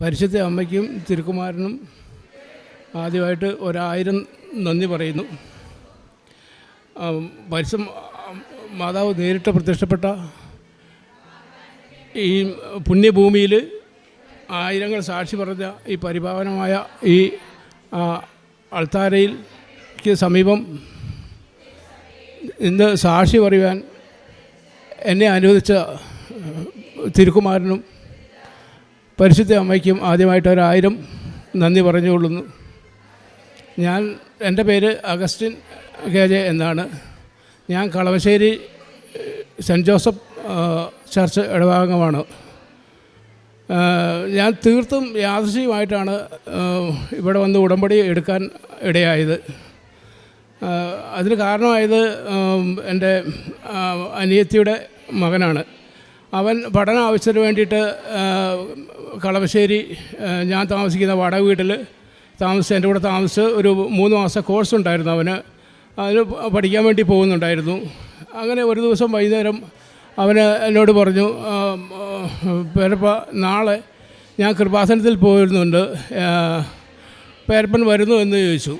പരിശുദ്ധ അമ്മയ്ക്കും തിരുക്കുമാരനും ആദ്യമായിട്ട് ഒരായിരം നന്ദി പറയുന്നു. പരിശു മാതാവ് നേരിട്ട് പ്രത്യക്ഷപ്പെട്ട ഈ പുണ്യഭൂമിയിൽ ആയിരങ്ങൾ സാക്ഷി പറഞ്ഞ ഈ പരിപാവനമായ ഈ അൾത്താരയിൽ അൾത്താരയിൽക്ക് സമീപം ഇന്ന് സാക്ഷി പറയുവാൻ എന്നെ അനുവദിച്ച തിരുക്കുമാരനും പരിശുദ്ധ അമ്മയ്ക്കും ആദ്യമായിട്ട് ഒരായിരം നന്ദി പറഞ്ഞുകൊള്ളുന്നു. ഞാൻ എന്റെ പേര് അഗസ്റ്റിൻ കെ ജെ എന്നാണ്. ഞാൻ കളവശ്ശേരി സെന്റ് ജോസഫ് ചർച്ച് ഇടഭാഗമാണ്. ഞാൻ തീർത്തും യാദൃശ്യമായിട്ടാണ് ഇവിടെ വന്ന് ഉടമ്പടി എടുക്കാൻ ഇടയായത്. അതിന് കാരണമായത് എന്റെ അനിയത്തിയുടെ മകനാണ്. അവൻ പഠന ആവശ്യത്തിന് വേണ്ടിയിട്ട് കളമശ്ശേരി ഞാൻ താമസിക്കുന്ന വാടക വീട്ടിൽ താമസിച്ച് എന്റെ കൂടെ താമസിച്ച് ഒരു മൂന്ന് മാസം കോഴ്സ് ഉണ്ടായിരുന്നു അവന്. അതിന് പഠിക്കാൻ വേണ്ടി പോകുന്നുണ്ടായിരുന്നു. അങ്ങനെ ഒരു ദിവസം വൈകുന്നേരം അവന് എന്നോട് പറഞ്ഞു പേരപ്പ നാളെ ഞാൻ കൃപാസനത്തിൽ പോയിരുന്നുണ്ട്. പേരപ്പൻ വരുന്നു എന്ന് ചോദിച്ചു.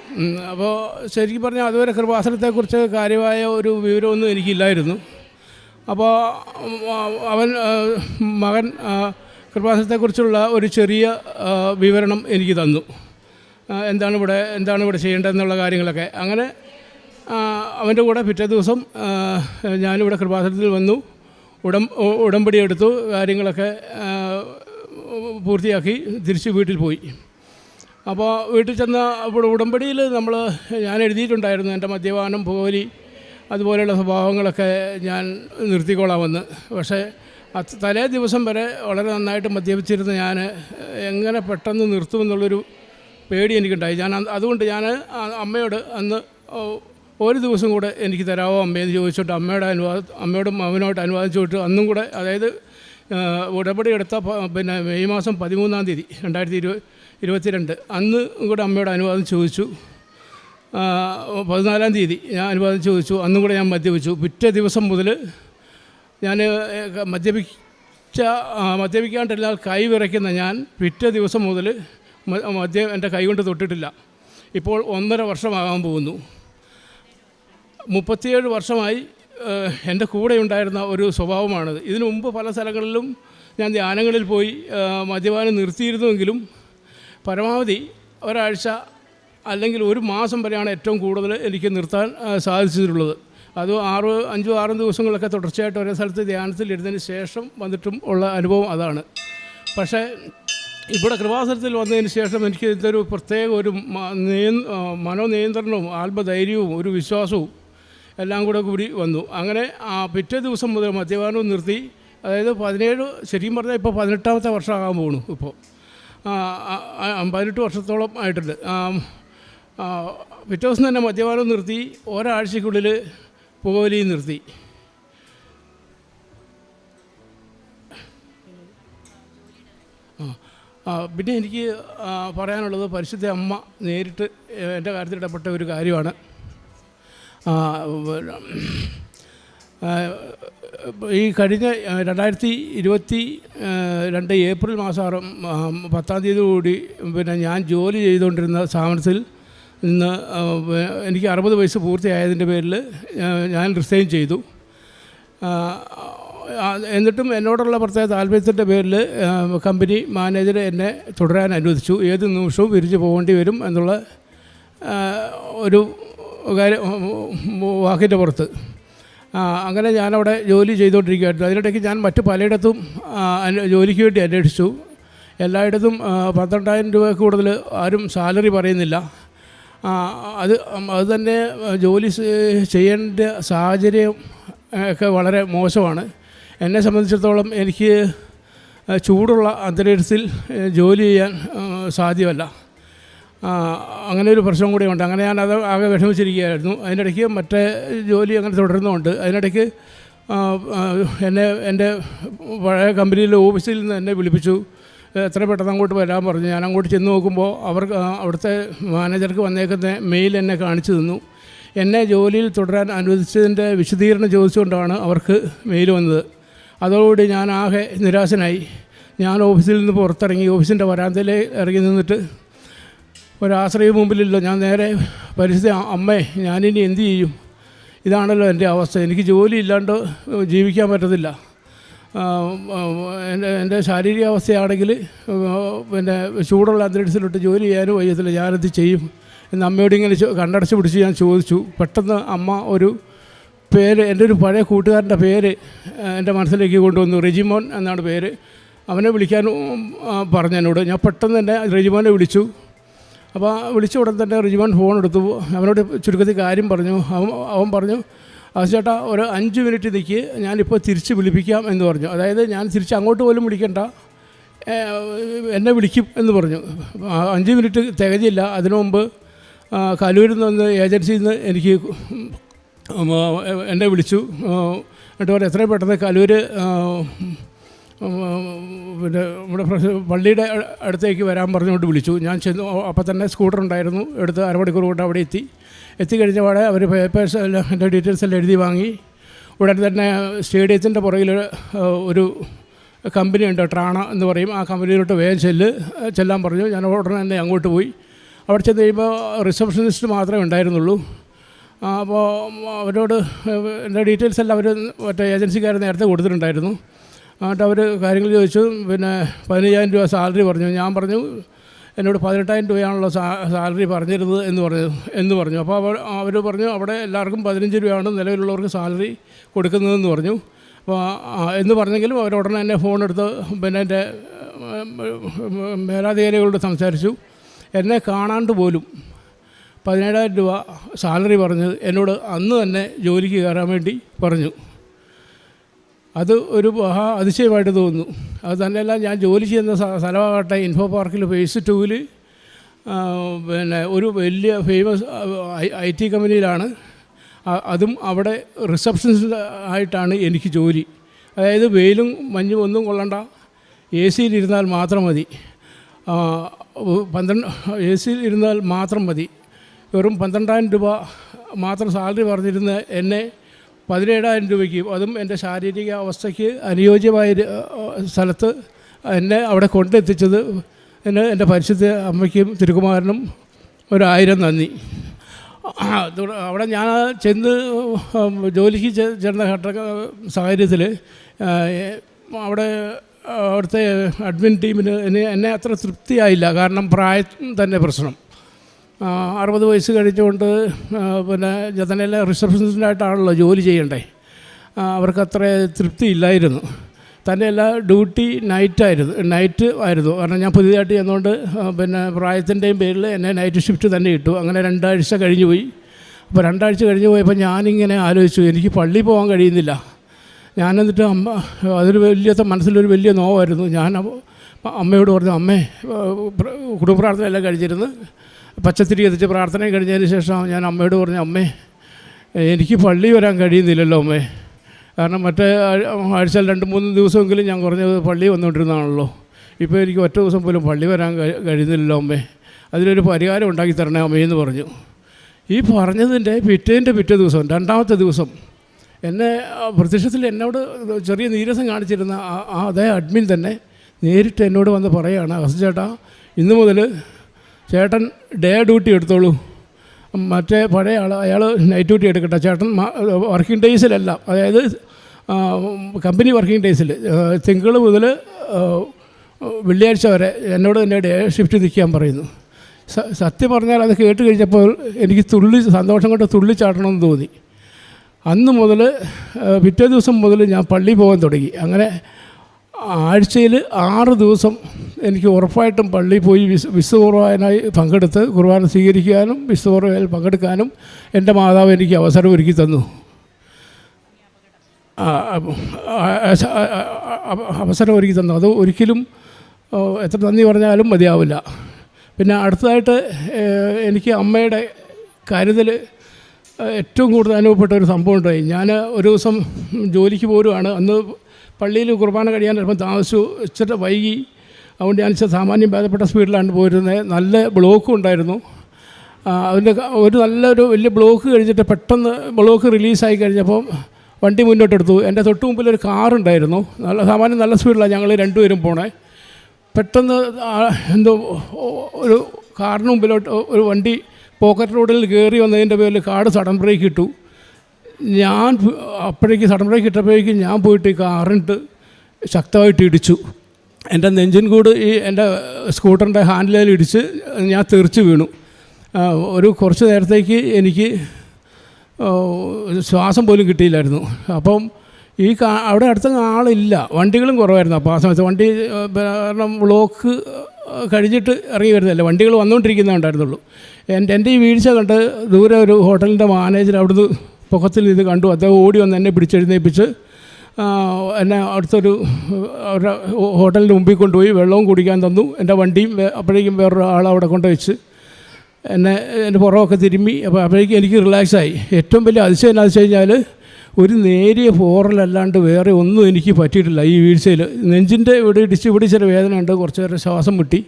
അപ്പോൾ ശരിക്കും പറഞ്ഞാൽ അതുവരെ കൃപാസനത്തെക്കുറിച്ച് കാര്യമായ ഒരു വിവരമൊന്നും എനിക്കില്ലായിരുന്നു. അപ്പോൾ അവൻ മകൻ കൃപാസനത്തെക്കുറിച്ചുള്ള ഒരു ചെറിയ വിവരണം എനിക്ക് തന്നു. എന്താണ് ഇവിടെ എന്താണ് ഇവിടെ ചെയ്യേണ്ടതെന്നുള്ള കാര്യങ്ങളൊക്കെ. അങ്ങനെ അവന്റെ കൂടെ പിറ്റേ ദിവസം ഞാനിവിടെ കൃപാസനത്തിൽ വന്നു. ഉടം ഉടമ്പടി എടുത്തു. കാര്യങ്ങളൊക്കെ പൂർത്തിയാക്കി തിരിച്ച് വീട്ടിൽ പോയി. അപ്പോൾ വീട്ടിൽ ചെന്ന അപ്പോൾ ഉടമ്പടിയിൽ നമ്മൾ ഞാൻ എഴുതിയിട്ടുണ്ടായിരുന്നു എന്റെ മദ്യപാനം പോലി അതുപോലെയുള്ള സ്വഭാവങ്ങളൊക്കെ ഞാൻ നിർത്തിക്കോളാമെന്ന്. പക്ഷേ തലേ ദിവസം വരെ വളരെ നന്നായിട്ട് മദ്യപിച്ചിരുന്ന ഞാൻ എങ്ങനെ പെട്ടെന്ന് നിർത്തുമെന്നുള്ളൊരു പേടി എനിക്കുണ്ടായി. ഞാൻ അതുകൊണ്ട് ഞാൻ അമ്മയോട് അന്ന് ഒരു ദിവസം കൂടെ എനിക്ക് തരാമോ അമ്മയെന്ന് ചോദിച്ചിട്ട് അമ്മയുടെ അനുവാദം അമ്മയോടും അവനോട്ട് അനുവാദം ചോദിച്ചിട്ട് അന്നും കൂടെ അതായത് ഉടപടി എടുത്ത പിന്നെ മെയ് മാസം പതിമൂന്നാം തീയതി രണ്ടായിരത്തി ഇരുപത് ഇരുപത്തിരണ്ട് അന്ന് കൂടെ അമ്മയോട് അനുവാദം ചോദിച്ചു. പതിനാലാം തീയതി ഞാൻ അനുവാദം ചോദിച്ചു അന്നും കൂടെ ഞാൻ മദ്യപിച്ചു. പിറ്റേ ദിവസം മുതൽ ഞാൻ മദ്യപിച്ച മദ്യപിക്കാണ്ടിരുന്നാൽ കൈ വിറയ്ക്കുന്ന ഞാൻ പിറ്റേ ദിവസം മുതൽ മദ്യം എന്റെ കൈ കൊണ്ട് തൊട്ടിട്ടില്ല. ഇപ്പോൾ ഒന്നര വർഷമാകാൻ പോകുന്നു. മുപ്പത്തിയേഴ് വർഷമായി എന്റെ കൂടെ ഉണ്ടായിരുന്ന ഒരു സ്വഭാവമാണത് ഇതിനു മുമ്പ് പല സ്ഥലങ്ങളിലും ഞാൻ ധ്യാനങ്ങളിൽ പോയി മദ്യപാനം നിർത്തിയിരുന്നുവെങ്കിലും പരമാവധി ഒരാഴ്ച അല്ലെങ്കിൽ ഒരു മാസം വരെയാണ് ഏറ്റവും കൂടുതൽ എനിക്ക് നിർത്താൻ സാധിച്ചിട്ടുള്ളത്. അത് ആറ് അഞ്ചും ആറും ദിവസങ്ങളൊക്കെ തുടർച്ചയായിട്ട് ഒരേ സ്ഥലത്ത് ധ്യാനത്തിലിരുന്നതിന് ശേഷം വന്നിട്ടും ഉള്ള അനുഭവം അതാണ്. പക്ഷേ ഇവിടെ കൃപാസനത്തിൽ വന്നതിന് ശേഷം എനിക്ക് ഇതൊരു പ്രത്യേക ഒരു മനോനിയന്ത്രണവും ആത്മധൈര്യവും ഒരു വിശ്വാസവും എല്ലാം കൂടെ കൂടി വന്നു. അങ്ങനെ ആ പിറ്റേ ദിവസം മുതൽ മദ്യപാനവും നിർത്തി. അതായത് പതിനേഴ് ശരിക്കും പറഞ്ഞാൽ ഇപ്പോൾ പതിനെട്ടാമത്തെ വർഷമാകാൻ പോകുന്നു ഇപ്പോൾ പതിനെട്ട് വർഷത്തോളം ആയിട്ടുണ്ട്. പിറ്റേ ദിവസം തന്നെ മദ്യപാനം നിർത്തി. ഒരാഴ്ചക്കുള്ളിൽ പുകവലിയും നിർത്തി. പിന്നെ എനിക്ക് പറയാനുള്ളത് പരിശുദ്ധ അമ്മ നേരിട്ട് എന്റെ കാര്യത്തിൽ ഇടപെട്ട ഒരു കാര്യമാണ്. ഈ കഴിഞ്ഞ രണ്ടായിരത്തി ഇരുപത്തി രണ്ട് ഏപ്രിൽ മാസം പത്താം തീയതി കൂടി പിന്നെ ഞാൻ ജോലി ചെയ്തുകൊണ്ടിരുന്ന സ്ഥാപനത്തിൽ വേ- എനിക്ക് അറുപത് വയസ്സ് പൂർത്തിയായതിന്റെ പേരിൽ ഞാൻ റിസൈൻ ചെയ്തു. എന്നിട്ടും എന്നോടുള്ള പ്രത്യേക താല്പര്യത്തിന്റെ പേരിൽ കമ്പനി മാനേജർ എന്നെ തുടരാൻ അനുവദിച്ചു. ഏത് നിമിഷവും വിരിച്ചു പോകേണ്ടി വരും എന്നുള്ള ഒരു കാര്യം വാക്കിന്റെ പുറത്ത്. അങ്ങനെ ഞാനവിടെ ജോലി ചെയ്തുകൊണ്ടിരിക്കുകയായിരുന്നു. അതിനിടയ്ക്ക് ഞാൻ മറ്റ് പലയിടത്തും ജോലിക്ക് വേണ്ടി അന്വേഷിച്ചു. എല്ലായിടത്തും പന്ത്രണ്ടായിരം രൂപ കൂടുതൽ ആരും സാലറി പറയുന്നില്ല. അത് അത് തന്നെ ജോലി ചെയ്യേണ്ട സാഹചര്യം ഒക്കെ വളരെ മോശമാണ്. എന്നെ സംബന്ധിച്ചിടത്തോളം എനിക്ക് ചൂടുള്ള അന്തരീക്ഷത്തിൽ ജോലി ചെയ്യാൻ സാധ്യമല്ല. അങ്ങനെ ഒരു പ്രശ്നം കൂടി ഉണ്ട്. അങ്ങനെ ഞാൻ അത് ആകെ വിഷമിച്ചിരിക്കുകയായിരുന്നു. അതിനിടയ്ക്ക് മറ്റേ ജോലി അങ്ങനെ തുടരുന്നുണ്ട്. അതിനിടയ്ക്ക് എന്നെ എന്റെ പഴയ കമ്പനിയിലെ ഓഫീസിൽ നിന്ന് എന്നെ വിളിപ്പിച്ചു. എത്ര പെട്ടെന്ന് അങ്ങോട്ട് വരാൻ പറഞ്ഞു. ഞാൻ അങ്ങോട്ട് ചെന്ന് നോക്കുമ്പോൾ അവർ അവിടുത്തെ മാനേജർക്ക് വന്നേക്കുന്ന മെയിൽ എന്നെ കാണിച്ചു തന്നു. എന്നെ ജോലിയിൽ തുടരാൻ അനുവദിച്ചതിന്റെ വിശദീകരണം ചോദിച്ചുകൊണ്ടാണ് അവർക്ക് മെയിൽ വന്നത്. അതോടുകൂടി ഞാൻ ആകെ നിരാശനായി. ഞാൻ ഓഫീസിൽ നിന്ന് പുറത്തിറങ്ങി. ഓഫീസിന്റെ വരാന്തയിൽ ഇറങ്ങി നിന്നിട്ട് ഒരാശ്രയ മുമ്പിലില്ല. ഞാൻ നേരെ പരിസ്ഥിതി അമ്മേ ഞാനിനി എന്ത് ചെയ്യും? ഇതാണല്ലോ എന്റെ അവസ്ഥ. എനിക്ക് ജോലി ഇല്ലാണ്ട് ജീവിക്കാൻ പറ്റത്തില്ല. എന്റെ എന്റെ ശാരീരിക അവസ്ഥയാണെങ്കിൽ പിന്നെ ചൂടുള്ള അന്തരീക്ഷത്തിലിട്ട് ജോലി ചെയ്യാനും വയ്യത്തില്ല. ഞാനത് ചെയ്യും? എന്ന് അമ്മയോട് ഇങ്ങനെ കണ്ടടച്ച് പിടിച്ച് ഞാൻ ചോദിച്ചു. പെട്ടെന്ന് അമ്മ ഒരു പേര് എന്റെ ഒരു പഴയ കൂട്ടുകാരന്റെ പേര് എന്റെ മനസ്സിലേക്ക് കൊണ്ടുവന്നു. റെജിമോൻ എന്നാണ് പേര്. അവനെ വിളിക്കാൻ പറഞ്ഞു എന്നോട്. ഞാൻ പെട്ടെന്ന് തന്നെ റെജിമോനെ വിളിച്ചു. അപ്പോൾ വിളിച്ച ഉടൻ തന്നെ റിജിമോൻ ഫോൺ എടുത്തു അവനോട് ചുരുക്കത്തിൽ കാര്യം പറഞ്ഞു. അവൻ അവൻ പറഞ്ഞു അത് ചേട്ടാ ഒരു അഞ്ച് മിനിറ്റ് നിൽക്ക് ഞാനിപ്പോൾ തിരിച്ച് വിളിപ്പിക്കാം എന്ന് പറഞ്ഞു. അതായത് ഞാൻ തിരിച്ച് അങ്ങോട്ട് പോലും വിളിക്കണ്ട. എന്നെ വിളിക്കും എന്ന് പറഞ്ഞു. ആ, അഞ്ച് മിനിറ്റ് തികഞ്ഞില്ല. അതിനു മുമ്പ് ആ, കലൂരിൽ നിന്ന് ഏജൻസിയിൽ നിന്ന് എനിക്ക് എന്നെ വിളിച്ചു. ആ, എന്നിട്ട് പറഞ്ഞു എത്രയും പെട്ടെന്ന് കലൂർ പിന്നെ നമ്മുടെ പള്ളിയുടെ അടുത്തേക്ക് വരാൻ പറഞ്ഞുകൊണ്ട് വിളിച്ചു. ഞാൻ ചെന്നു അപ്പം തന്നെ സ്കൂട്ടർ ഉണ്ടായിരുന്നു. എടുത്ത് അരമണിക്കൂർ കൊണ്ട് അവിടെ എത്തി. എത്തിക്കഴിഞ്ഞ പാടെ അവർ പേപ്പേഴ്സ് എല്ലാം എന്റെ ഡീറ്റെയിൽസ് എല്ലാം എഴുതി വാങ്ങി. ഉടനെ തന്നെ സ്റ്റേഡിയത്തിന്റെ പുറകിൽ ഒരു കമ്പനി ഉണ്ട് ട്രാണ എന്ന് പറയും. ആ കമ്പനിയിലോട്ട് വേഗം ചെല്ല് ചെല്ലാൻ പറഞ്ഞു. ഞാൻ ഉടനെ തന്നെ അങ്ങോട്ട് പോയി. അവിടെ ചെന്ന് കഴിയുമ്പോൾ റിസപ്ഷനിസ്റ്റ് മാത്രമേ ഉണ്ടായിരുന്നുള്ളൂ. അപ്പോൾ അവരോട് എന്റെ ഡീറ്റെയിൽസ് എല്ലാം അവർ മറ്റേ ഏജൻസിക്കാർ നേരത്തെ കൊടുത്തിട്ടുണ്ടായിരുന്നു. എന്നിട്ട് അവർ കാര്യങ്ങൾ ചോദിച്ചു. പിന്നെ പതിനയ്യായിരം രൂപ സാലറി പറഞ്ഞു. ഞാൻ പറഞ്ഞു എന്നോട് പതിനെട്ടായിരം രൂപയാണല്ലോ സാലറി പറഞ്ഞിരുന്നത് എന്ന് പറഞ്ഞു എന്ന് പറഞ്ഞു. അപ്പോൾ അവർ അവർ പറഞ്ഞു അവിടെ എല്ലാവർക്കും പതിനഞ്ച് രൂപയാണ് നിലവിലുള്ളവർക്ക് സാലറി കൊടുക്കുന്നതെന്ന് പറഞ്ഞു. അപ്പോൾ എന്ന് പറഞ്ഞെങ്കിലും അവർ ഉടനെ തന്നെ ഫോൺ എടുത്ത് പിന്നെ എന്റെ മേലാധികാരികളോട് സംസാരിച്ചു. എന്നെ കാണാണ്ട് പോലും പതിനേഴായിരം രൂപ സാലറി പറഞ്ഞത് എന്നോട് അന്ന് തന്നെ ജോലിക്ക് കയറാൻ വേണ്ടി പറഞ്ഞു. അത് ഒരു മഹാ അതിശയമായിട്ട് തോന്നുന്നു. അത് തന്നെയല്ല ഞാൻ ജോലി ചെയ്യുന്ന സ്ഥ- സ്ഥലമാകട്ടെ ഇൻഫോ പാർക്കിൽ ഫേസ് ടൂവിൽ പിന്നെ ഒരു വലിയ ഫേമസ് ഐ ടി കമ്പനിയിലാണ്. അതും അവിടെ റിസപ്ഷനിസ്റ്റ് ആയിട്ടാണ് എനിക്ക് ജോലി. അതായത് വെയിലും മഞ്ഞും ഒന്നും കൊള്ളണ്ട. എ സിയിലിരുന്നാൽ മാത്രം മതി. പന്ത്രണ്ട് എ സിയിൽ ഇരുന്നാൽ മാത്രം മതി. വെറും പന്ത്രണ്ടായിരം രൂപ മാത്രം സാലറി പറഞ്ഞിരുന്ന എന്നെ പതിനേഴായിരം രൂപയ്ക്ക് അതും എന്റെ ശാരീരിക അവസ്ഥയ്ക്ക് അനുയോജ്യമായ സ്ഥലത്ത് എന്നെ അവിടെ കൊണ്ടെത്തിച്ചത് എന്നെ എന്റെ പരിശുദ്ധ അമ്മയ്ക്കും തിരുകുമാരനും ഒരായിരം നന്ദി. അവിടെ ഞാൻ ചെന്ന് ജോലിക്ക് ചെന്ന ഘട്ട സാഹചര്യത്തിൽ അവിടെ അവിടുത്തെ അഡ്മിൻ ടീമിന് എന്നെ അത്ര തൃപ്തിയായില്ല. കാരണം പ്രായം തന്നെ പ്രശ്നം. അറുപത് വയസ്സ് കഴിഞ്ഞുകൊണ്ട് പിന്നെ ജതനയിലെ റിസപ്ഷനിസ്റ്റായിട്ടാണല്ലോ ജോലി ചെയ്യണ്ടേ. അവർക്കത്ര തൃപ്തി ഇല്ലായിരുന്നു. തന്നെയല്ല ഡ്യൂട്ടി നൈറ്റായിരുന്നു നൈറ്റ് ആയിരുന്നു. കാരണം ഞാൻ പുതിയതായിട്ട് ചെന്നുകൊണ്ട് പിന്നെ പ്രായത്തിന്റെയും പേരിൽ എന്നെ നൈറ്റ് ഷിഫ്റ്റ് തന്നെ ഇട്ടു. അങ്ങനെ രണ്ടാഴ്ച കഴിഞ്ഞു പോയി. അപ്പോൾ രണ്ടാഴ്ച കഴിഞ്ഞ് പോയപ്പോൾ ഞാനിങ്ങനെ ആലോചിച്ചു എനിക്ക് പള്ളി പോകാൻ കഴിയുന്നില്ല. ഞാൻ എന്നിട്ട് അമ്മ അതൊരു വലിയ മനസ്സിലൊരു വലിയ നോവായിരുന്നു. ഞാൻ അമ്മയോട് പറഞ്ഞു അമ്മേ കുടുംബപ്രാർത്ഥനയെല്ലാം എല്ലാം കഴിച്ചിരുന്നു പച്ചത്തിരി എത്തിച്ച് പ്രാർത്ഥന കഴിഞ്ഞതിന് ശേഷം ഞാൻ അമ്മയോട് പറഞ്ഞു അമ്മേ എനിക്ക് പള്ളി വരാൻ കഴിയുന്നില്ലല്ലോ അമ്മേ. കാരണം മറ്റേ ആഴ്ച രണ്ട് മൂന്ന് ദിവസമെങ്കിലും ഞാൻ കുറഞ്ഞത് പള്ളി വന്നുകൊണ്ടിരുന്നതാണല്ലോ. ഇപ്പോൾ എനിക്ക് ഒറ്റ ദിവസം പോലും പള്ളി വരാൻ കഴിയുന്നില്ലല്ലോ അമ്മേ. അതിനൊരു പരിഹാരം ഉണ്ടാക്കി തരണേ അമ്മയെന്ന് പറഞ്ഞു. ഈ പറഞ്ഞതിന്റെ പിറ്റേന്റെ പിറ്റേ ദിവസം രണ്ടാമത്തെ ദിവസം എന്നെ പ്രത്യക്ഷത്തിൽ എന്നോട് ചെറിയ നീരസം കാണിച്ചിരുന്ന ആ അതേ അഡ്മിൻ തന്നെ നേരിട്ട് എന്നോട് വന്ന് പറയുകയാണ് ഹസ് ചേട്ടാ ഇന്ന് മുതൽ ചേട്ടൻ ഡേ ഡ്യൂട്ടി എടുത്തോളൂ. മറ്റേ പഴയ ആൾ അയാൾ നൈറ്റ് ഡ്യൂട്ടി എടുക്കട്ടെ. ചേട്ടൻ വർക്കിംഗ് ഡേയ്സിലല്ല അതായത് കമ്പനി വർക്കിംഗ് ഡേയ്സിൽ തിങ്കൾ മുതൽ വെള്ളിയാഴ്ച വരെ എന്നോട് തന്നെ ഡേ ഷിഫ്റ്റ് നിൽക്കാൻ പറയുന്നു. സ- സത്യം പറഞ്ഞാൽ അത് കേട്ട് കഴിഞ്ഞപ്പോൾ എനിക്ക് തുള്ളി സന്തോഷം കൊണ്ട് തുള്ളിച്ചാട്ടണമെന്ന് തോന്നി. അന്ന് മുതൽ പിറ്റേ ദിവസം മുതൽ ഞാൻ പള്ളി പോകാൻ തുടങ്ങി. അങ്ങനെ ആഴ്ചയിൽ ആറ് ദിവസം എനിക്ക് ഉറപ്പായിട്ടും പള്ളി പോയി വിശ് വിശുദ്ധ കുർബാനായി പങ്കെടുത്ത് കുർബാന സ്വീകരിക്കാനും വിശുദ്ധ കുർബാനയിൽ പങ്കെടുക്കാനും എന്റെ മാതാവ് എനിക്ക് അവസരം ഒരുക്കി തന്നു. അവസരം ഒരുക്കി തന്നു. അത് ഒരിക്കലും എത്ര നന്ദി പറഞ്ഞാലും മതിയാവില്ല. പിന്നെ അടുത്തതായിട്ട് എനിക്ക് അമ്മയുടെ കരുതൽ ഏറ്റവും കൂടുതൽ അനുഭവപ്പെട്ട ഒരു സംഭവം ഉണ്ടായി. ഞാൻ ഒരു ദിവസം ജോലിക്ക് പോരുവാണ്. അന്ന് പള്ളിയിൽ കുർബാന കഴിയാൻ ചിലപ്പോൾ താമസിച്ചു വൈകി. അതുകൊണ്ട് ഞാൻ സാമാന്യം ഭേദപ്പെട്ട സ്പീഡിലാണ് പോയിരുന്നത്. നല്ല ബ്ലോക്കും ഉണ്ടായിരുന്നു. അതിന്റെ ഒരു നല്ലൊരു വലിയ ബ്ലോക്ക് കഴിഞ്ഞിട്ട് പെട്ടെന്ന് ബ്ലോക്ക് റിലീസായി കഴിഞ്ഞപ്പോൾ വണ്ടി മുന്നോട്ടെടുത്തു. എന്റെ തൊട്ട് മുമ്പിൽ ഒരു കാറുണ്ടായിരുന്നു നല്ല സാമാന്യം നല്ല സ്പീഡിലാണ് ഞങ്ങൾ രണ്ടുപേരും പോണേ. പെട്ടെന്ന് എന്തോ ഒരു കാറിന് മുമ്പിലോട്ട് ഒരു വണ്ടി പോക്കറ്റ് റോഡിൽ കയറി വന്നതിന്റെ പേരിൽ കാട് സഡൻ ബ്രേക്ക് ഇട്ടു. ഞാൻ അപ്പോഴേക്ക് സഡൻ ബ്രേക്ക് ഇട്ടപ്പോഴേക്കും ഞാൻ പോയിട്ട് കാറിട്ട് ശക്തമായിട്ട് ഇടിച്ചു. എന്റെ നെഞ്ചിൻ കൂട് ഈ എന്റെ സ്കൂട്ടറിന്റെ ഹാൻഡിലേൽ ഇടിച്ച് ഞാൻ തെറിച്ച് വീണു. ഒരു കുറച്ച് നേരത്തേക്ക് എനിക്ക് ശ്വാസം പോലും കിട്ടിയില്ലായിരുന്നു. അപ്പം ഈ കാ അവിടെ അടുത്ത ആളില്ല. വണ്ടികളും കുറവായിരുന്നു അപ്പോൾ ആ സമയത്ത്. വണ്ടി കാരണം ബ്ലോക്ക് കഴിഞ്ഞിട്ട് ഇറങ്ങി വരുന്നതല്ലേ? വണ്ടികൾ വന്നുകൊണ്ടിരിക്കുന്നേ ഉണ്ടായിരുന്നുള്ളൂ. എന്റെ എന്റെ ഈ വീഴ്ച കണ്ട് ദൂരെ ഒരു ഹോട്ടലിന്റെ മാനേജർ അവിടുന്ന് പൊക്കത്തിൽ ഇത് കണ്ടു. അദ്ദേഹം ഓടി വന്ന് എന്നെ പിടിച്ചെഴുന്നേപ്പിച്ച് എന്നെ അടുത്തൊരു ഹോട്ടലിന്റെ മുമ്പിൽ കൊണ്ടുപോയി വെള്ളവും കുടിക്കാൻ തന്നു. എന്റെ വണ്ടിയും അപ്പോഴേക്കും വേറൊരു ആൾ അവിടെ കൊണ്ടുവച്ച് എന്നെ എന്റെ പുറമൊക്കെ തിരുമ്മി. അപ്പോൾ അപ്പോഴേക്കും എനിക്ക് റിലാക്സായി. ഏറ്റവും വലിയ അതിശയം എന്നാ വെച്ച് കഴിഞ്ഞാൽ ഒരു നേരിയ ഫോറലല്ലാണ്ട് വേറെ ഒന്നും എനിക്ക് പറ്റിയിട്ടില്ല ഈ വീഴ്ചയിൽ നെഞ്ചിന്റെ ഇവിടെ ഇടിച്ച് ഇവിടെ ചില വേദന ഉണ്ട് കുറച്ച് പേരെ ശ്വാസം മുട്ടി.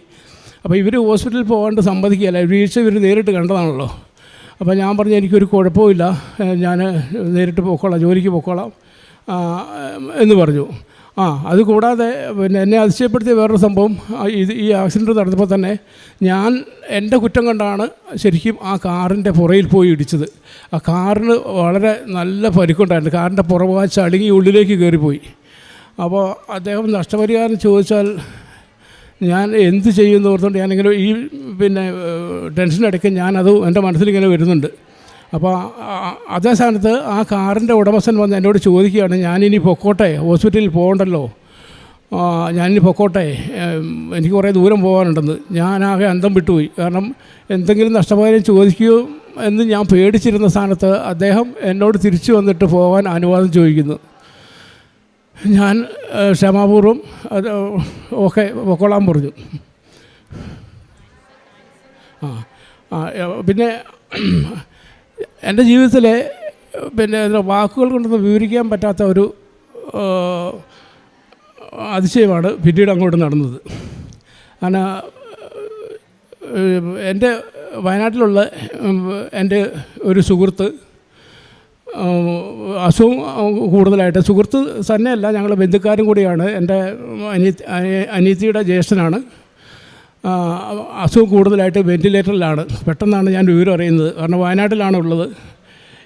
അപ്പോൾ ഇവർ ഹോസ്പിറ്റലിൽ പോകാണ്ട് സമ്മതിക്കുകയല്ല. വീഴ്ച ഇവർ നേരിട്ട് കണ്ടതാണല്ലോ. അപ്പോൾ ഞാൻ പറഞ്ഞു എനിക്കൊരു കുഴപ്പമില്ല. ഞാൻ നേരിട്ട് പൊക്കോളാം ജോലിക്ക് പൊക്കോളാം എന്ന് പറഞ്ഞു. ആ അത് കൂടാതെ പിന്നെ എന്നെ അതിശയപ്പെടുത്തിയ വേറൊരു സംഭവം ഇത് ഈ ആക്സിഡന്റ് നടന്നപ്പോൾ തന്നെ ഞാൻ എന്റെ കുറ്റം കൊണ്ടാണ് ശരിക്കും ആ കാറിന്റെ പുറയിൽ പോയി ഇടിച്ചത്. ആ കാറിന് വളരെ നല്ല പരിക്കുണ്ടായിരുന്നു. കാറിന്റെ പുറഭാഗം ചളുങ്ങി ഉള്ളിലേക്ക് കയറിപ്പോയി. അപ്പോൾ അദ്ദേഹം നഷ്ടപരിഹാരം ചോദിച്ചാൽ ഞാൻ എന്ത് ചെയ്യുമെന്ന് ഓർത്തുകൊണ്ട് ഞാനിങ്ങനെ ഈ പിന്നെ ടെൻഷൻ ഇടയ്ക്ക് ഞാനത് എന്റെ മനസ്സിലിങ്ങനെ വരുന്നുണ്ട്. അപ്പോൾ അതേ സ്ഥാനത്ത് ആ കാറിന്റെ ഉടമസ്ഥൻ വന്ന് എന്നോട് ചോദിക്കുകയാണ് ഞാനിനി പൊക്കോട്ടെ? ഹോസ്പിറ്റലിൽ പോകണ്ടല്ലോ. ഞാനിനി പൊക്കോട്ടെ. എനിക്ക് കുറേ ദൂരം പോകാനുണ്ടെന്ന്. ഞാനാകെ അന്തം വിട്ടുപോയി. കാരണം എന്തെങ്കിലും നഷ്ടപരിഹാരം ചോദിക്കുകയോ എന്ന് ഞാൻ പേടിച്ചിരുന്ന സ്ഥാനത്ത് അദ്ദേഹം എന്നോട് തിരിച്ചു വന്നിട്ട് പോകാൻ അനുവാദം ചോദിക്കുന്നു. ഞാൻ ക്ഷമാപൂർവം അത് ഓക്കെ പൊക്കോളാൻ പറഞ്ഞു. ആ ആ പിന്നെ എന്റെ ജീവിതത്തിലെ പിന്നെ വാക്കുകൾ കൊണ്ടൊന്നും വിവരിക്കാൻ പറ്റാത്ത ഒരു അതിശയമാണ് പിന്നീട് അങ്ങോട്ട് നടന്നത്. കാരണം എന്റെ വയനാട്ടിലുള്ള എന്റെ ഒരു സുഹൃത്ത് അസുഖം കൂടുതലായിട്ട്. സുഹൃത്ത് തന്നെയല്ല ഞങ്ങൾ ബന്ധുക്കാരും കൂടിയാണ്. എന്റെ അനിയ അനിയത്തിയുടെ ജ്യേഷ്ഠനാണ്. അസുഖം കൂടുതലായിട്ട് വെന്റിലേറ്ററിലാണ് പെട്ടെന്നാണ് ഞാൻ വിവരം അറിയുന്നത്. കാരണം വയനാട്ടിലാണ് ഉള്ളത്.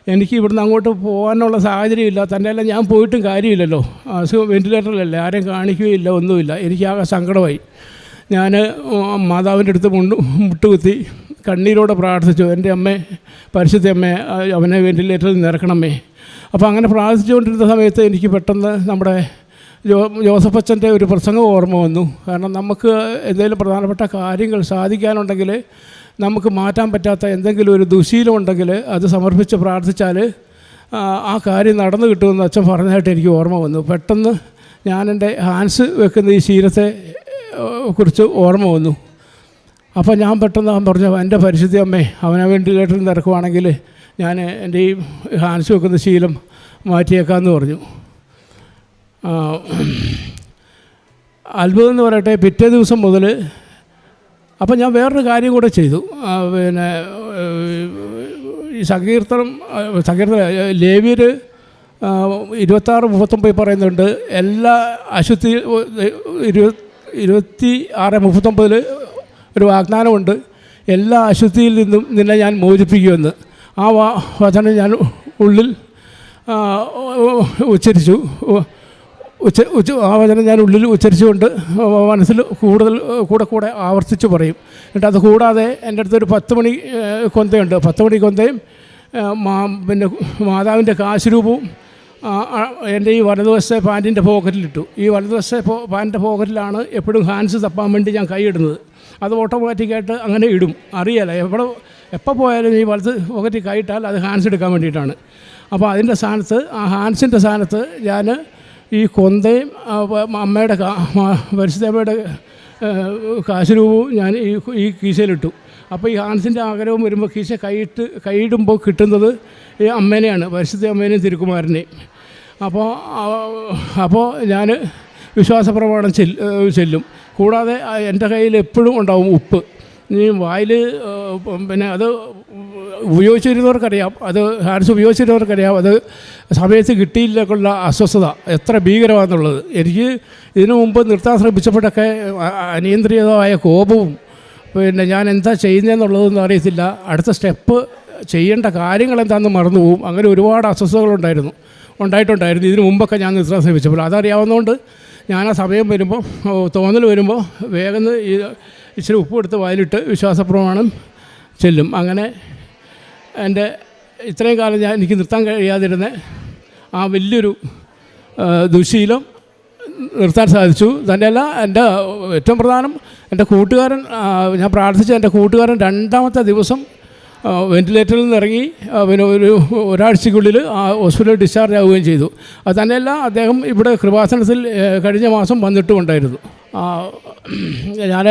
എനിക്ക് ഇവിടുന്ന് അങ്ങോട്ട് പോകാനുള്ള സാഹചര്യമില്ല. തന്നെയല്ല ഞാൻ പോയിട്ടും കാര്യമില്ലല്ലോ. അസുഖം വെന്റിലേറ്ററിലല്ലേ ആരെയും കാണിക്കുകയില്ല ഒന്നുമില്ല. എനിക്ക് ആകെ സങ്കടമായി. ഞാൻ മാതാവിന്റെ അടുത്ത് മുണ്ട് മുട്ടുകുത്തി കണ്ണീരോടെ പ്രാർത്ഥിച്ചു. എന്റെ അമ്മേ പരിശുദ്ധ അമ്മേ അവനെ വെന്റിലേറ്ററിൽ നിറക്കണമേ. അപ്പോൾ അങ്ങനെ പ്രാർത്ഥിച്ചുകൊണ്ടിരുന്ന സമയത്ത് എനിക്ക് പെട്ടെന്ന് നമ്മുടെ ജോ ജോസഫ് അച്ഛന്റെ ഒരു പ്രസംഗം ഓർമ്മ വന്നു. കാരണം നമുക്ക് എന്തെങ്കിലും പ്രധാനപ്പെട്ട കാര്യങ്ങൾ സാധിക്കാനുണ്ടെങ്കിൽ നമുക്ക് മാറ്റാൻ പറ്റാത്ത എന്തെങ്കിലും ഒരു ദുശീലം ഉണ്ടെങ്കിൽ അത് സമർപ്പിച്ച് പ്രാർത്ഥിച്ചാൽ ആ, കാര്യം നടന്നു കിട്ടുമെന്ന് അച്ഛൻ പറഞ്ഞതായിട്ട് എനിക്ക് ഓർമ്മ വന്നു. പെട്ടെന്ന് ഞാൻ എന്റെ ഹാൻഡ്സ് വെക്കുന്ന ഈ ശീലത്തെ കുറിച്ച് ഓർമ്മ വന്നു. അപ്പോൾ ഞാൻ പെട്ടെന്ന് അവൻ പറഞ്ഞു എന്റെ പരിശുദ്ധി അമ്മേ അവനെ വേണ്ടി നിന്ന് തിരക്കുവാണെങ്കിൽ ഞാൻ എന്റെ ഈ ഹാൻസ് വെക്കുന്ന ശീലം മാറ്റിയേക്കാമെന്ന് പറഞ്ഞു. അത്ഭുതം എന്ന് പറയട്ടെ പിറ്റേ ദിവസം മുതൽ അപ്പം ഞാൻ വേറൊരു കാര്യം കൂടെ ചെയ്തു. പിന്നെ ഈ സങ്കീർത്തനം സങ്കീർത്തന ലേവിയർ ഇരുപത്താറ് മുപ്പത്തൊമ്പത് പറയുന്നുണ്ട് എല്ലാ അശുദ്ധി ഇരുപത് ഇരുപത്തി ആറ് മുപ്പത്തൊമ്പതിൽ ഒരു വാഗ്ദാനമുണ്ട്. എല്ലാ അശുദ്ധിയിൽ നിന്നും നിന്നെ ഞാൻ മോചിപ്പിക്കുമെന്ന്. ആ വചനം ഞാൻ ഉള്ളിൽ ഉച്ചരിച്ചു. ഉച്ച ഉച്ച ആ വചനം ഞാൻ ഉള്ളിൽ ഉച്ചരിച്ചുകൊണ്ട് മനസ്സിൽ കൂടുതൽ കൂടെ കൂടെ ആവർത്തിച്ച് പറയും. എന്നിട്ട് അത് കൂടാതെ എന്റെ അടുത്തൊരു പത്ത് മണി കൊന്തയുണ്ട്. പത്ത് മണി കൊന്തയും മാ പിന്നെ മാതാവിന്റെ കാശുരൂപവും എന്റെ ഈ വലതുവശത്തെ പാന്റിന്റെ പോക്കറ്റിലിട്ടു. ഈ വലതുവശത്തെ പാന്റിന്റെ പോക്കറ്റിലാണ് എപ്പോഴും ഹാൻഡ്സ് തപ്പാൻ വേണ്ടി ഞാൻ കൈയിടുന്നത് അത് ഓട്ടോമാറ്റിക്കായിട്ട് അങ്ങനെ ഇടും. അറിയാലോ എവിടെ എപ്പോൾ പോയാലും ഈ വലത് പോക്കറ്റിൽ കൈയിട്ടാൽ അത് ഹാൻഡ്സ് എടുക്കാൻ വേണ്ടിയിട്ടാണ്. അപ്പോൾ അതിന്റെ സ്ഥാനത്ത് ആ ഹാൻഡ്സിന്റെ സ്ഥാനത്ത് ഞാൻ ഈ കൊന്തയും അമ്മയുടെ പരിശുദ്ധമ്മയുടെ കാശുരൂപവും ഞാൻ ഈ ഈ കീശയിലിട്ടു. അപ്പോൾ ഈ ഹാൻസിന്റെ ആഗ്രഹം വരുമ്പോൾ കീശ കൈയിട്ട് കൈയിടുമ്പോൾ കിട്ടുന്നത് ഈ അമ്മേനെയാണ് പരിശുദ്ധ അമ്മേനെയും തിരുക്കുമാരനെയും. അപ്പോൾ അപ്പോൾ ഞാൻ വിശ്വാസപ്രമാണം ചെല്ലും. കൂടാതെ എന്റെ കയ്യിൽ എപ്പോഴും ഉണ്ടാവും ഉപ്പ്. ഈ വായിൽ പിന്നെ അത് ഉപയോഗിച്ചിരുന്നവർക്കറിയാം. അത് ഹാൻഡ്സ് ഉപയോഗിച്ചിരുന്നവർക്കറിയാം. അത് സമയത്ത് കിട്ടിയില്ലേക്കുള്ള അസ്വസ്ഥത എത്ര ഭീകരമാണെന്നുള്ളത്. എനിക്ക് ഇതിനു മുമ്പ് നിർത്താൻ ശ്രമിച്ചപ്പോഴൊക്കെ അനിയന്ത്രിതമായ കോപവും പിന്നെ ഞാൻ എന്താ ചെയ്യുന്നതെന്നുള്ളതൊന്നും അറിയത്തില്ല. അടുത്ത സ്റ്റെപ്പ് ചെയ്യേണ്ട കാര്യങ്ങൾ എന്താണെന്ന് മറന്നുപോകും അങ്ങനെ ഒരുപാട് അസ്വസ്ഥതകളുണ്ടായിരുന്നു. ഉണ്ടായിട്ടുണ്ടായിരുന്നു. ഇതിനു മുമ്പൊക്കെ ഞാൻ നിർത്താൻ ശ്രമിച്ചപ്പോൾ. അതറിയാവുന്നതുകൊണ്ട് ഞാൻ ആ സമയം വരുമ്പോൾ തോന്നൽ വരുമ്പോൾ വേഗം ഈ ഇച്ചിരി ഉപ്പ് എടുത്ത് വായിലിട്ട് വിശ്വാസപ്രമാണം ചെല്ലും. അങ്ങനെ എന്റെ ഇത്രയും കാലം ഞാൻ എനിക്ക് നിർത്താൻ കഴിയാതിരുന്ന ആ വലിയൊരു ദുശീലം നിർത്താൻ സാധിച്ചു. തന്നെയല്ല എന്റെ ഏറ്റവും പ്രധാനം എന്റെ കൂട്ടുകാരൻ ഞാൻ പ്രാർത്ഥിച്ച എന്റെ കൂട്ടുകാരൻ രണ്ടാമത്തെ ദിവസം വെന്റിലേറ്ററിൽ നിന്ന് ഇറങ്ങി പിന്നെ ഒരു ഒരാഴ്ചക്കുള്ളിൽ ആ ഹോസ്പിറ്റലിൽ ഡിസ്ചാർജ് ആവുകയും ചെയ്തു. അത് തന്നെയല്ല അദ്ദേഹം ഇവിടെ കൃപാസനത്തിൽ കഴിഞ്ഞ മാസം വന്നിട്ടുമുണ്ടായിരുന്നു ഞാൻ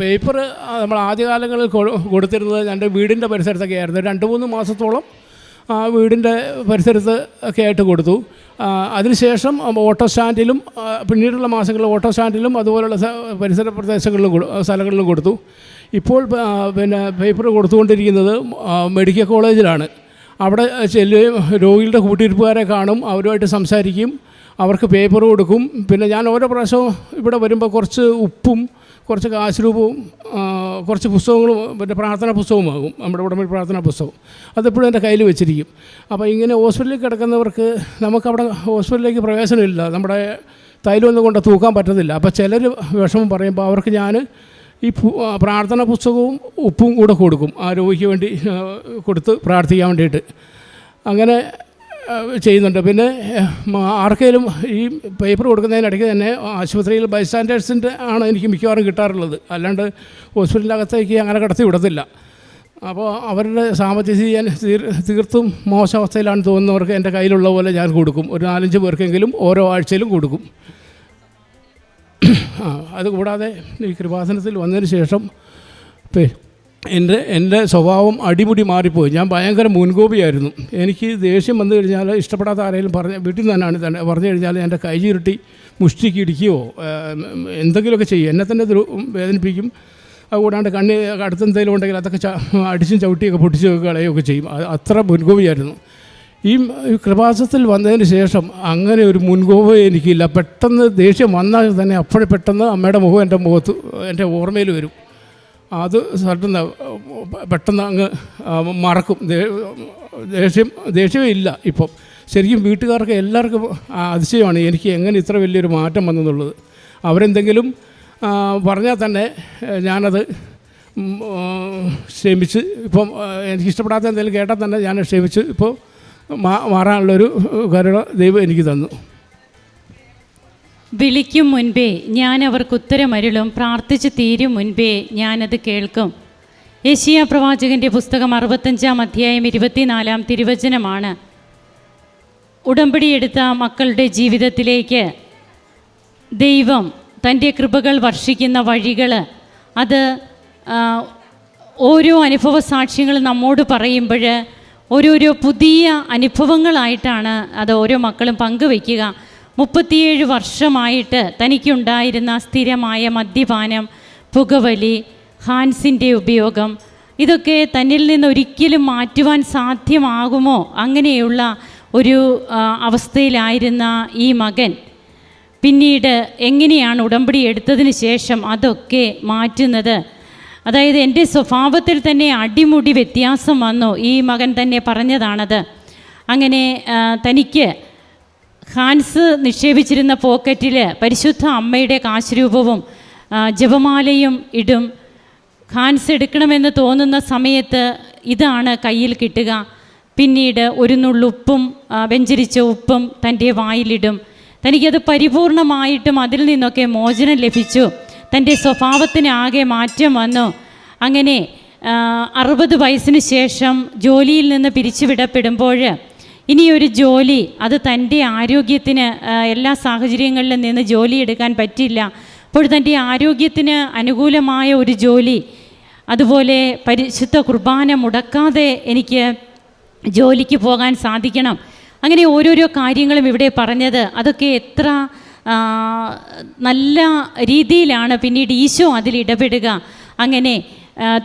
പേപ്പർ നമ്മൾ ആദ്യകാലങ്ങളിൽ കൊടുത്തിരുന്നത് എന്റെ വീടിന്റെ പരിസരത്തൊക്കെ ആയിരുന്നു. രണ്ട് മൂന്ന് മാസത്തോളം ആ വീടിന്റെ പരിസരത്ത് ഒക്കെ ആയിട്ട് കൊടുത്തു. അതിനുശേഷം ഓട്ടോ സ്റ്റാൻഡിലും പിന്നീടുള്ള മാസങ്ങളിൽ ഓട്ടോ സ്റ്റാൻഡിലും അതുപോലുള്ള പരിസര പ്രദേശങ്ങളിലും സ്ഥലങ്ങളിലും കൊടുത്തു. ഇപ്പോൾ പിന്നെ പേപ്പർ കൊടുത്തുകൊണ്ടിരിക്കുന്നത് മെഡിക്കൽ കോളേജിലാണ് അവിടെ ചെല്ലുകയും രോഗികളുടെ കൂട്ടിരിപ്പുകാരെ കാണും അവരുമായിട്ട് സംസാരിക്കും അവർക്ക് പേപ്പർ കൊടുക്കും. പിന്നെ ഞാൻ ഓരോ പ്രാവശ്യവും ഇവിടെ വരുമ്പോൾ കുറച്ച് ഉപ്പും കുറച്ച് കാശുരൂപവും കുറച്ച് പുസ്തകങ്ങളും പിന്നെ പ്രാർത്ഥനാ പുസ്തകവുമാകും നമ്മുടെ ഉടമ പ്രാർത്ഥനാ പുസ്തകം അതെപ്പോഴും എന്റെ കയ്യിൽ വെച്ചിരിക്കും. അപ്പോൾ ഇങ്ങനെ ഹോസ്പിറ്റലിൽ കിടക്കുന്നവർക്ക് നമുക്കവിടെ ഹോസ്പിറ്റലിലേക്ക് പ്രവേശനമില്ല. നമ്മുടെ തൈലൊന്നും കൊണ്ട് തൂക്കാൻ പറ്റത്തില്ല അപ്പോൾ ചിലർ വിഷമം പറയുമ്പോൾ അവർക്ക് ഞാൻ ഈ പ്രാർത്ഥന പുസ്തകവും ഉപ്പും കൂടെ കൊടുക്കും ആ രോഗിക്ക് വേണ്ടി കൊടുത്ത് പ്രാർത്ഥിക്കാൻ വേണ്ടിയിട്ട്. അങ്ങനെ ചെയ്യുന്നുണ്ട്. പിന്നെ ആർക്കെങ്കിലും ഈ പേപ്പർ കൊടുക്കുന്നതിനിടയ്ക്ക് തന്നെ ആശുപത്രിയിൽ ബൈസ്റ്റാൻഡേഴ്സിന്റെ ആണ് എനിക്ക് മിക്കവാറും കിട്ടാറുള്ളത്. അല്ലാണ്ട് ഹോസ്പിറ്റലിനകത്തേക്ക് അങ്ങനെ കടത്തി വിടത്തില്ല. അപ്പോൾ അവരുടെ സാമ്പത്തിക സ്ഥിതി ഞാൻ തീർത്തും മോശം അവസ്ഥയിലാണ് തോന്നുന്നവർക്ക് എന്റെ കയ്യിലുള്ള പോലെ ഞാൻ കൊടുക്കും. ഒരു നാലഞ്ച് പേർക്കെങ്കിലും ഓരോ ആഴ്ചയിലും കൊടുക്കും. അതുകൂടാതെ ഈ കൃപാസനത്തിൽ വന്നതിന് ശേഷം എന്റെ എന്റെ സ്വഭാവം അടിമുടി മാറിപ്പോയി. ഞാൻ ഭയങ്കര മുൻകോപിയായിരുന്നു. എനിക്ക് ദേഷ്യം വന്നു കഴിഞ്ഞാൽ ഇഷ്ടപ്പെടാത്ത ആരെങ്കിലും പറഞ്ഞ വീട്ടിൽ നിന്ന് തന്നെയാണ് തന്നെ പറഞ്ഞു കഴിഞ്ഞാൽ എന്റെ കൈ ചുരുട്ടി മുഷ്ടിക്ക് ഇടിക്കുകയോ എന്തെങ്കിലുമൊക്കെ ചെയ്യും. എന്നെ തന്നെ വേദനിപ്പിക്കും. അതുകൂടാണ്ട് കണ്ണ് അടുത്തെന്തെങ്കിലും ഉണ്ടെങ്കിൽ അതൊക്കെ അടിച്ചും ചവിട്ടിയൊക്കെ പൊട്ടിച്ച് കളയുകയൊക്കെ ചെയ്യും. അത് അത്ര മുൻകോപിയായിരുന്നു. ഈ കൃപാസത്തിൽ വന്നതിന് ശേഷം അങ്ങനെ ഒരു മുൻകോപം എനിക്കില്ല. പെട്ടെന്ന് ദേഷ്യം വന്നാൽ തന്നെ അപ്പോഴേ പെട്ടെന്ന് അമ്മയുടെ മുഖം എന്റെ മുഖത്ത് എന്റെ ഓർമ്മയിൽ വരും. അത് സഡൻ പെട്ടെന്ന് അങ്ങ് മറക്കും. ദേഷ്യം ദേഷ്യമേ ഇല്ല ഇപ്പം. ശരിക്കും വീട്ടുകാർക്ക് എല്ലാവർക്കും അതിശയമാണ് എനിക്ക് എങ്ങനെ ഇത്ര വലിയൊരു മാറ്റം വന്നെന്നുള്ളത്. അവരെന്തെങ്കിലും പറഞ്ഞാൽ തന്നെ ഞാനത് ക്ഷമിച്ച് ഇപ്പം എനിക്കിഷ്ടപ്പെടാത്ത എന്തെങ്കിലും കേട്ടാൽ തന്നെ ഞാൻ ക്ഷമിച്ച് ഇപ്പോൾ മാറാനുള്ളൊരു കരുണ ദൈവം എനിക്ക് തന്നു. വിളിക്കും മുൻപേ ഞാൻ അവർക്ക് ഉത്തരമരുളും. പ്രാർത്ഥിച്ച് തീരും മുൻപേ ഞാനത് കേൾക്കും. യശിയ പ്രവാചകന്റെ പുസ്തകം അറുപത്തഞ്ചാം അധ്യായം ഇരുപത്തിനാലാം തിരുവചനമാണ്. ഉടമ്പടിയെടുത്ത മക്കളുടെ ജീവിതത്തിലേക്ക് ദൈവം തന്റെ കൃപകൾ വർഷിക്കുന്ന വഴികൾ അത് ഓരോ അനുഭവ സാക്ഷ്യങ്ങൾ നമ്മോട് പറയുമ്പോൾ ഓരോരോ പുതിയ അനുഭവങ്ങളായിട്ടാണ് അത് ഓരോ മക്കളും പങ്കുവെക്കുക മുപ്പത്തിയേഴ് വർഷമായിട്ട് തനിക്കുണ്ടായിരുന്ന സ്ഥിരമായ മദ്യപാനം പുകവലി ഹാൻസിന്റെ ഉപയോഗം ഇതൊക്കെ തന്നിൽ നിന്ന് ഒരിക്കലും മാറ്റുവാൻ സാധ്യമാകുമോ? അങ്ങനെയുള്ള ഒരു അവസ്ഥയിലായിരുന്ന ഈ മകൻ. പിന്നീട് എങ്ങനെയാണ് ഉടമ്പടി എടുത്തതിന് ശേഷം അതൊക്കെ മാറ്റുന്നത്? അതായത് എന്റെ സ്വഭാവത്തിൽ തന്നെ അടിമുടി വ്യത്യാസം വന്നു. ഈ മകൻ തന്നെ പറഞ്ഞതാണത്. അങ്ങനെ തനിക്ക് ഹാൻസ് നിക്ഷേപിച്ചിരുന്ന പോക്കറ്റിൽ പരിശുദ്ധ അമ്മയുടെ കാശുരൂപവും ജപമാലയും ഇടും. ഹാൻസ് എടുക്കണമെന്ന് തോന്നുന്ന സമയത്ത് ഇതാണ് കയ്യിൽ കിട്ടുക. പിന്നീട് ഒരു നുള്ളുപ്പും വെഞ്ചരിച്ച ഉപ്പും തന്റെ വായിലിടും. തനിക്കത് പരിപൂർണമായിട്ടും അതിൽ നിന്നൊക്കെ മോചനം ലഭിച്ചു. തന്റെ സ്വഭാവത്തിന് ആകെ മാറ്റം വന്നു. അങ്ങനെ അറുപത് വയസ്സിന് ശേഷം ജോലിയിൽ നിന്ന് പിരിച്ചുവിടപ്പെടുമ്പോൾ ഇനിയൊരു ജോലി അത് തന്റെ ആരോഗ്യത്തിന് എല്ലാ സാഹചര്യങ്ങളിലും നിന്ന് ജോലി എടുക്കാൻ പറ്റില്ല. അപ്പോൾ തന്റെ ആരോഗ്യത്തിന് അനുകൂലമായ ഒരു ജോലി അതുപോലെ പരിശുദ്ധ കുർബാന മുടക്കാതെ എനിക്ക് ജോലിക്ക് പോകാൻ സാധിക്കണം. അങ്ങനെ ഓരോരോ കാര്യങ്ങളും ഇവിടെ പറഞ്ഞത്. അതൊക്കെ എത്ര നല്ല രീതിയിലാണ് പിന്നീട് ഈശോ അതിൽ ഇടപെടുക. അങ്ങനെ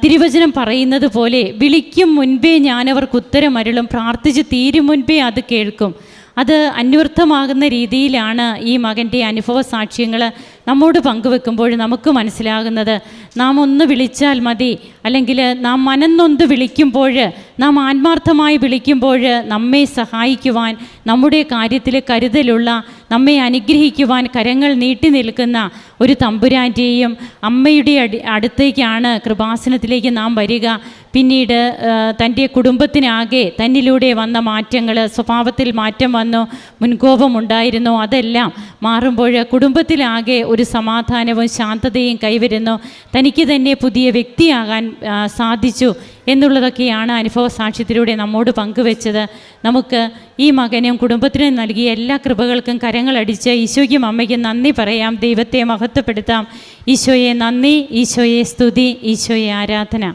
തിരുവചനം പറയുന്നത് പോലെ വിളിക്കും മുൻപേ ഞാനവർക്ക് ഉത്തരമരുളും പ്രാർത്ഥിച്ച് തീരും മുൻപേ അത് കേൾക്കും. അത് അന്വർത്ഥമാകുന്ന രീതിയിലാണ് ഈ മകന്റെ അനുഭവ സാക്ഷ്യങ്ങൾ നമ്മോട് പങ്കുവെക്കുമ്പോൾ നമുക്ക് മനസ്സിലാകുന്നത്. നാം ഒന്ന് വിളിച്ചാൽ മതി അല്ലെങ്കിൽ നാം മനന്നൊന്ത് വിളിക്കുമ്പോൾ നാം ആത്മാർത്ഥമായി വിളിക്കുമ്പോൾ നമ്മെ സഹായിക്കുവാൻ നമ്മുടെ കാര്യത്തിൽ കരുതലുള്ള നമ്മെ അനുഗ്രഹിക്കുവാൻ കരങ്ങൾ നീട്ടി നിൽക്കുന്ന ഒരു തമ്പുരാന്റെയും അമ്മയുടെ അടി അടുത്തേക്കാണ് കൃപാസനത്തിലേക്ക് നാം വരിക. പിന്നീട് തന്റെ കുടുംബത്തിനാകെ തന്നിലൂടെ വന്ന മാറ്റങ്ങൾ സ്വഭാവത്തിൽ മാറ്റം വന്നു മുൻകോപമുണ്ടായിരുന്നു അതെല്ലാം മാറുമ്പോൾ കുടുംബത്തിലാകെ ഒരു സമാധാനവും ശാന്തതയും കൈവരുന്നു. തനിക്ക് തന്നെ പുതിയ വ്യക്തിയാകാൻ സാധിച്ചു. എന്നുള്ളതൊക്കെയാണ് അനുഭവ സാക്ഷ്യത്തിലൂടെ നമ്മോട് പങ്കുവെച്ചത്. നമുക്ക് ഈ മകനും കുടുംബത്തിനും നൽകിയ എല്ലാ കൃപകൾക്കും കരങ്ങളടിച്ച് ഈശോയ്ക്കും അമ്മയ്ക്കും നന്ദി പറയാം. ദൈവത്തെ മഹത്വപ്പെടുത്താം. ഈശോയെ നന്ദി ഈശോയെ സ്തുതി ഈശോയെ ആരാധന.